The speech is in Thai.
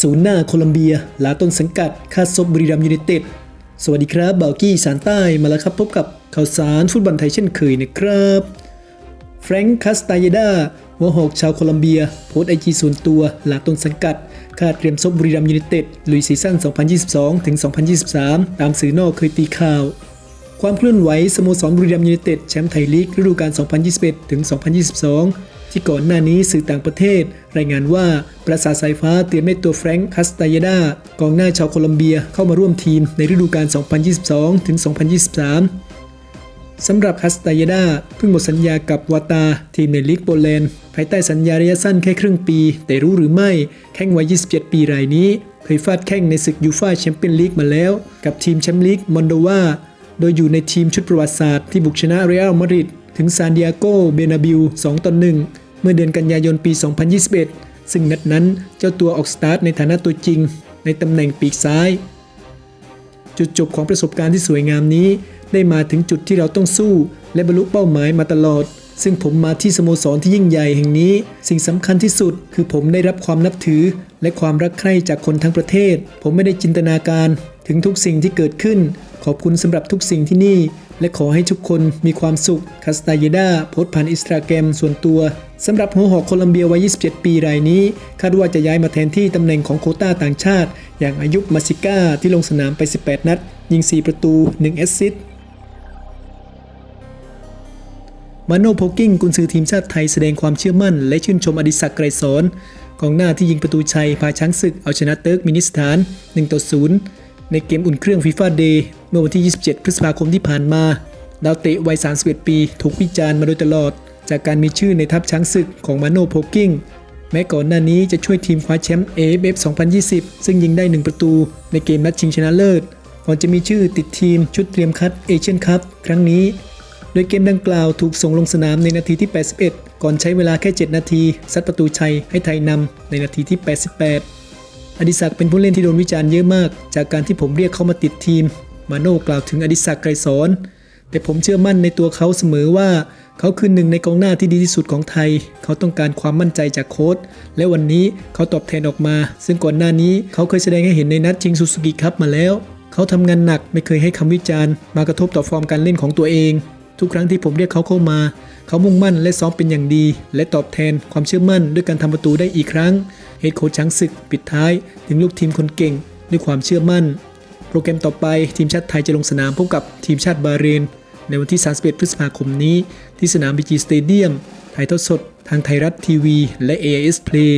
ศูนย์หน้าโคลัมเบีย ลาต้นสังกัดคาซบบุรีรัมย์ยูไนเต็ด สวัสดีครับเบากี้สารใต้มาแล้วครับพบกับข่าวสารฟุตบอลไทยเช่นเคยนะครับแฟรงค์คาสตาเยดาหัวหอกชาวโคลัมเบีย โพสต์ไอจีส่วนตัวหลาต้นสังกัดคาดเตรียมซบบุรีรัมย์ยูไนเต็ดลุยซีซั่น 2022 ถึง 2023 ตามสื่อนอกเคยตีข่าว ความเคลื่อนไหวสโมสรบุรีรัมย์ยูไนเต็ดแชมป์ไทยลีกฤดูกาล 2021 ถึง 2022 ที่ก่อนหน้านี้สื่อต่างประเทศ รายงานว่าปราสาทสายฟ้าเตรียมให้ตัวแฟรงค์คาสตาเยดากองหน้าชาวโคลัมเบียเข้ามาร่วมทีมในฤดูกาล 2022 ถึง 2023 สำหรับคาสตาเยดาเพิ่งหมดสัญญากับวาตา ทีมในลีกโปแลนด์ภายใต้สัญญาระยะสั้นแค่ครึ่งปี แต่รู้หรือไม่แข้งวัย 27 ปีรายนี้ เคยฟาดแข้งในศึกยูฟ่าแชมเปี้ยนลีกมาแล้ว กับทีมแชมป์ลีกมอนโดวาโดยอยู่ในทีมชุดประวัติศาสตร์ที่บุกชนะเรอัลมาดริด ถึงซานดิเอโกเบนาบิล2ต่อ1เมื่อเดือนกันยายนปี 2021 ซึ่งนัดนั้นเจ้าตัวออกสตาร์ทในฐานะตัวจริง ในตำแหน่งปีกซ้าย จุดจบของประสบการณ์ที่สวยงามนี้ ได้มาถึงจุดที่เราต้องสู้ และบรรลุเป้าหมายมาตลอด ซึ่งผมมาที่สโมสรที่ยิ่งใหญ่แห่งนี้ สิ่งสำคัญที่สุด คือผมได้รับความนับถือ และความรักใคร่จากคนทั้งประเทศ ผมไม่ได้จินตนาการ ถึงทุกสิ่งที่เกิดขึ้น ขอบคุณสำหรับทุกสิ่งที่นี่ และขอให้ทุกคนมีความสุขคาสตาเยดาโพสผ่านอินสตาแกรมส่วนตัวสำหรับหัวหอกโคลัมเบียวัย 27 ปีรายนี้ คาดว่าจะย้ายมาแทนที่ตำแหน่งของโคต้าต่างชาติ อย่างอายุมาซิก้าที่ลงสนามไป 18 นัด ยิง 4 ประตู 1 แอสซิสต์มาโนโพกิ้งกุนซือทีมชาติไทยแสดงความเชื่อมั่น และชื่นชมอดิศักดิ์ไกรสอนกองหน้าที่ยิงประตูชัยพาช้างศึกเอาชนะเติร์กมินิสถาน 1 ต่อ 0 ในเกมอุ่นเครื่องฟีฟ่าเดย์ มื่อวันที่ 27 พฤษภาคมที่ผ่านมา ดาวเตะวัย 31 ปี ถูกวิจารณ์มาโดยตลอด จากการมีชื่อในทัพช้างศึกของมาโนโพกิ้งแม้ก่อนหน้านี้จะช่วยทีมคว้าแชมป์ AFF 2020 ซึ่งยิงได้ 1 ประตู ในเกมนัดชิงชนะเลิศก่อนจะมีชื่อติดทีมชุดเตรียมคัดเอเชียนคัพครั้งนี้ โดยเกมดังกล่าวถูกส่งลงสนามในนาทีที่ 81 ก่อนใช้เวลาแค่ 7 นาทีซัดประตูชัยให้ไทยนำในนาทีที่ 88 อดิศักดิ์เป็นผู้เล่นที่โดนวิจารณ์เยอะมาก จากการที่ผมเรียกเขามาติดทีม มาโน่กล่าวถึงอดิศักดิ์ไกรสอนแต่ผมเชื่อมั่นในตัวเขาเสมอว่า เขาคือหนึ่งในกองหน้าที่ดีที่สุดของไทย เขาต้องการความมั่นใจจากโค้ชและวันนี้เขาตอบแทนออกมา ซึ่งก่อนหน้านี้เขาเคยแสดงให้เห็นในนัดชิงซูซูกิคัพมาแล้ว เขาทำงานหนักไม่เคยให้คำวิจารณ์ มากระทบต่อฟอร์มการเล่นของตัวเอง ทุกครั้งที่ผมเรียกเขาเข้ามา เขามุ่งมั่นและซ้อมเป็นอย่างดี และตอบแทนความเชื่อมั่นด้วยการทำประตูได้อีกครั้งเฮดโค้ชช้างศึก ปิดท้าย ถึงลูกทีมคนเก่ง ด้วยความเชื่อมั่น รแกรมต่อไปทีมชาติไทยจะลงสนามพบกับทีมชาติบาเรน ในวันที่ 31 พฤษภาคมนี้ ที่สนามบีจีสเตเดียมถ่ายทอดสดทางไทยรัฐทีวี และ AIS Play